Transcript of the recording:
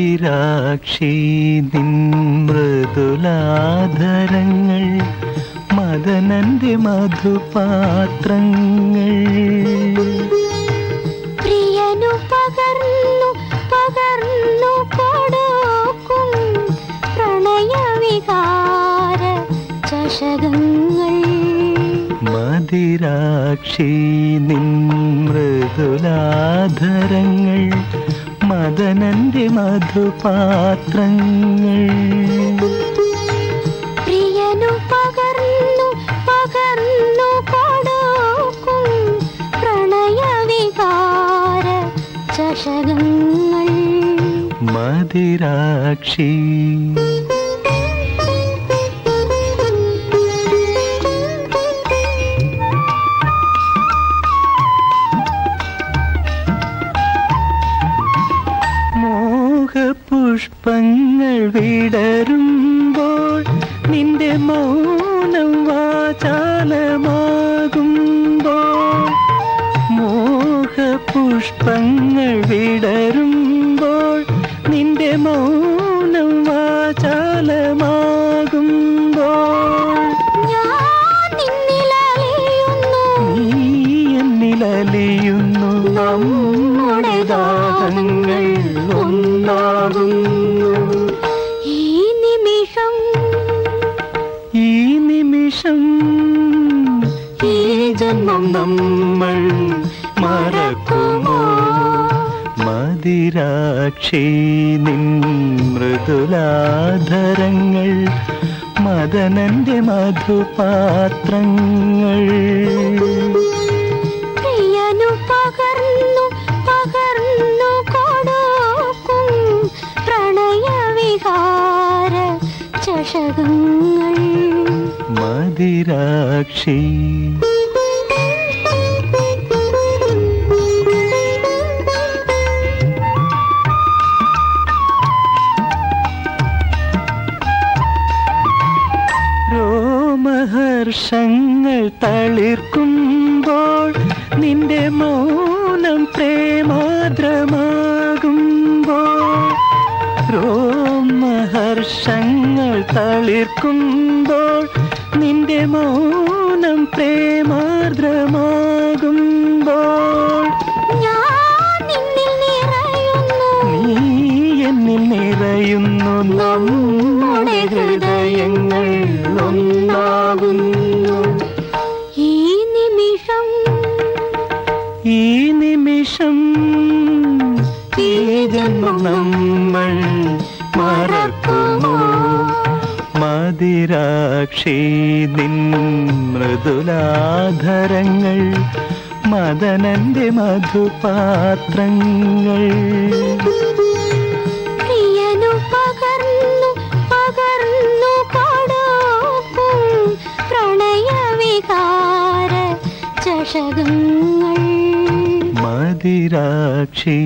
മതിരാക്ഷി നിൻ മൃദുലാധരങ്ങൾ മദനന്റെ മധുപാത്രങ്ങൾ. പ്രിയനു പകർന്നു പകർന്നു കൊടുക്കും പ്രണയവികാര ചഷകങ്ങൾ. മദിരാക്ഷി നിൻ മൃദുലാധരങ്ങൾ മദനന്റെ മധുപാത്രങ്ങൾ. പ്രിയനു പകർന്നു പകർന്നു കൊടുക്കും പ്രണയവികാര ചഷകങ്ങൾ. മതിരാക്ഷി. മോഹപുഷ്പങ്ങൾ വിടരുമ്പോൾ നിന്റെ മൗനം വാചാലമാകുമ്പോൾ മോഹപുഷ്പങ്ങൾ വിടരുമ്പോൾ നിന്റെ മൗനം വാചാലമാകുമ്പോൾ നീ എന്നിലലിയുന്നു. നമ്മുടെ ദാഹങ്ങൾ ഒന്നാകുന്നു. ജന്മം നമ്മൾ മറക്കുമോ? മതിരാക്ഷി നിൻ മൃദുലാധരങ്ങൾ മദനന്റെ മധുപാത്രങ്ങൾ. പ്രിയനു പകർന്നു പകർന്നു കൊടുക്കും പ്രണയവിഹാര ചഷകങ്ങൾ. മതിരാക്ഷി രോമഹർഷങ്ങൾ തളിർക്കുമ്പോൾ നിന്റെ മൗനം പ്രേമാദ്രമാകുമ്പോൾ രോമഹർഷങ്ങൾ തളിർക്കുമ്പോൾ നിന്റെ മൗനം പ്രേമാർദ്രമാകുമ്പോൾ നിറയുന്നു. നീ എന്നിൽ നിറയുന്നു. നമ്മുടെ ഹൃദയങ്ങൾ ഒന്നാകുന്നു. നിമിഷം ഈ ജന്മം നമ്മൾ മറക്കുമോ? മതിരാക്ഷി നിൻ മൃദുലാധരങ്ങൾ മദനന്റെ മധുപാത്രങ്ങൾ. ചഷകങ്ങൾ. ആദിരാക്ഷി